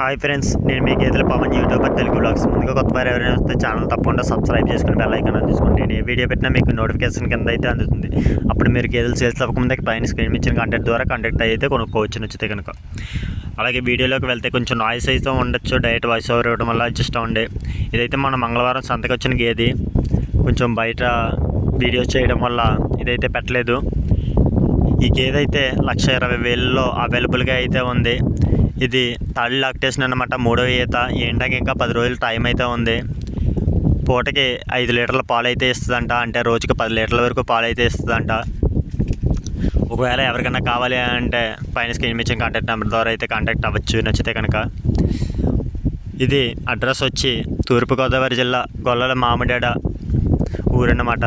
Hi friends నేను మీ గేదెల Pawan YouTuber Telugu blogs ముందుగా కొత్త వారు ఎవరైనా వస్తే ఛానల్ తప్పకుండా సబ్స్క్రైబ్ చేసుకుని బెల్ ఐకాన్ తీసుకోండి నేను ఏ వీడియో పెట్టినా మీకు నోటిఫికేషన్ కింద అయితే అందుతుంది. అప్పుడు మీరు గేదెలు సేల్స్ అవ్వకముందే పైన స్క్రీన్ ఇచ్చిన కాంటాక్ట్ ద్వారా కాంటాక్ట్ అయితే కొనుక్కోవచ్చు నచ్చితే కనుక అలాగే వీడియోలోకి వెళ్తే కొంచెం నాయిస్ అయితే ఉండొచ్చు డైరెక్ట్ వాయిస్ ఓవర్ ఇవ్వడం వల్ల అడ్జస్ట్ ఉండే ఇదైతే మన మంగళవారం సంతకి వచ్చిన గేది. కొంచెం బయట వీడియోస్ చేయడం వల్ల ఇదైతే పెట్టలేదు. ఈ గేదె అయితే లక్ష ఇరవై వేలలో అవైలబుల్గా అయితే ఉంది. ఇది థర్డ్ లాక్టేషన్ అనమాట మూడో ఈత. ఏంటంటే ఇంకా పది రోజులు టైం అయితే ఉంది. పూటకి ఐదు లీటర్ల పాలు అయితే ఇస్తుందంట. అంటే రోజుకి పది లీటర్ల వరకు పాలు అయితే ఇస్తుందంట. ఒకవేళ ఎవరికైనా కావాలి అంటే పైన స్క్రీన్ ఇచ్చిన కాంటాక్ట్ నెంబర్ ద్వారా అయితే కాంటాక్ట్ అవ్వచ్చు. నచ్చితే కనుక. ఇది అడ్రస్ వచ్చి తూర్పుగోదావరి జిల్లా గొల్లల మామిడాడ ఊరన్నమాట.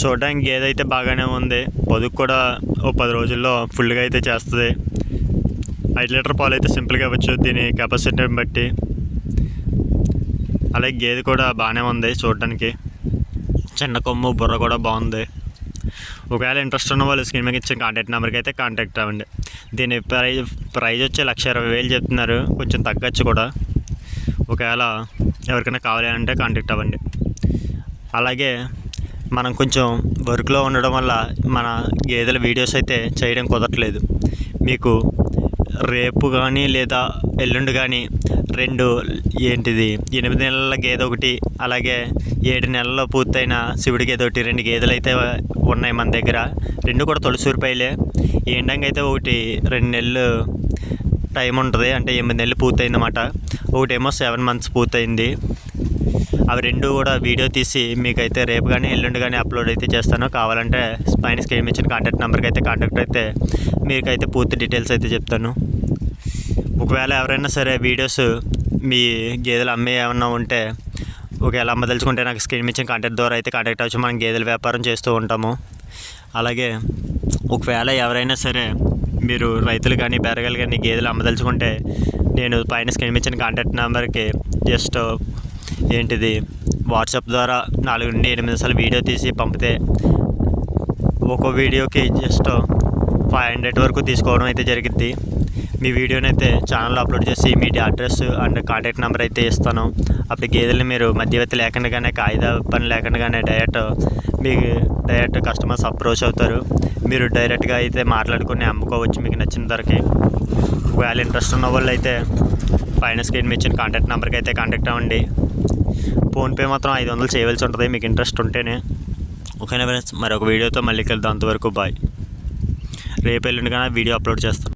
చూడడానికి ఏదైతే బాగానే ఉంది. పొదుగు కూడా ఓ పది రోజుల్లో ఫుల్గా అయితే చేస్తుంది. ఐదు లీటర్ పాలు అయితే సింపుల్గా ఇవ్వచ్చు. దీని కెపాసిటీని బట్టి. అలాగే గేదె కూడా బాగానే ఉంది చూడడానికి. చిన్న కొమ్ము బుర్ర కూడా బాగుంది. ఒకవేళ ఇంట్రెస్ట్ ఉన్న వాళ్ళు స్క్రీన్ మీద ఇచ్చిన కాంటాక్ట్ నెంబర్కి అయితే కాంటాక్ట్ అవ్వండి. దీని ప్రైజ్ ప్రైజ్ వచ్చి లక్ష ఇరవై వేలు చెప్తున్నారు. కొంచెం తగ్గచ్చు కూడా. ఒకవేళ ఎవరికైనా కావాలి అంటే కాంటాక్ట్ అవ్వండి. అలాగే మనం కొంచెం వర్క్లో ఉండడం వల్ల మన గేదెల వీడియోస్ అయితే చేయడం కుదరట్లేదు. మీకు రేపు కానీ లేదా ఎల్లుండి కానీ రెండు ఏంటిది ఎనిమిది నెలల గేదె ఒకటి అలాగే ఏడు నెలల్లో పూర్తయిన శివుడి గేదె ఒకటి రెండు గేదెలు అయితే ఉన్నాయి మన దగ్గర. రెండు కూడా తొలిసూరిపాయలే. ఏంటంగా అయితే ఒకటి రెండు నెలలు టైం ఉంటుంది అంటే ఎనిమిది నెలలు పూర్తయిందన్నమాట. ఒకటేమో సెవెన్ మంత్స్ పూర్తయింది. అవి రెండు కూడా వీడియో తీసి మీకైతే రేపు కానీ ఎల్లుండి కానీ అప్లోడ్ అయితే చేస్తాను. కావాలంటే పైన స్క్రీన్ ఇచ్చిన కాంటాక్ట్ నెంబర్కి అయితే కాంటాక్ట్ అయితే మీకైతే పూర్తి డీటెయిల్స్ అయితే చెప్తాను. ఒకవేళ ఎవరైనా సరే వీడియోస్ మీ గేదెలు అమ్మే ఏమన్నా ఉంటే ఒకవేళ అమ్మదలుచుకుంటే నాకు స్క్రీన్ ఇచ్చిన కాంటాక్ట్ ద్వారా అయితే కాంటాక్ట్ అవ్వచ్చు. మనం గేదెల వ్యాపారం చేస్తూ ఉంటాము. అలాగే ఒకవేళ ఎవరైనా సరే మీరు రైతులు కానీ బెరగలు కానీ గేదెలు అమ్మదలుచుకుంటే నేను పైన స్క్రీన్ ఇచ్చిన కాంటాక్ట్ నెంబర్కి జస్ట్ ఏంటిది వాట్సాప్ ద్వారా నాలుగు నుండి ఎనిమిది నిమిషాలు వీడియో తీసి పంపితే ఒక్కో వీడియోకి జస్ట్ ఫైవ్ హండ్రెడ్ వరకు తీసుకోవడం అయితే జరిగింది మీ వీడియోని అయితే ఛానల్లో అప్లోడ్ చేసి మీ అడ్రస్ అండ్ కాంటాక్ట్ నెంబర్ అయితే ఇస్తాను. అప్పుడు గేదెలు మీరు మధ్యవర్తి లేకుండానే కాగిత పని లేకుండానే డైరెక్ట్ మీ డైరెక్ట్ కస్టమర్స్ అప్రోచ్ అవుతారు. మీరు డైరెక్ట్గా అయితే మాట్లాడుకుని అమ్ముకోవచ్చు మీకు నచ్చిన ధరకి. ఒకవేళ ఇంట్రెస్ట్ ఉన్న వాళ్ళు అయితే పైన స్క్రీన్ మీద ఇచ్చిన కాంటాక్ట్ నెంబర్కి అయితే కాంటాక్ట్ అవ్వండి. ఫోన్పే మాత్రం ఐదు వందలు చేయవలసి ఉంటుంది. మీకు ఇంట్రెస్ట్ ఉంటేనే. ఓకేనా ఫ్రెండ్స్? మరి ఒక వీడియోతో మళ్ళీ కలుద్దాం. అంతవరకు బాయ్. రేపు ఎల్లుండి కానీ వీడియో అప్లోడ్ చేస్తాను.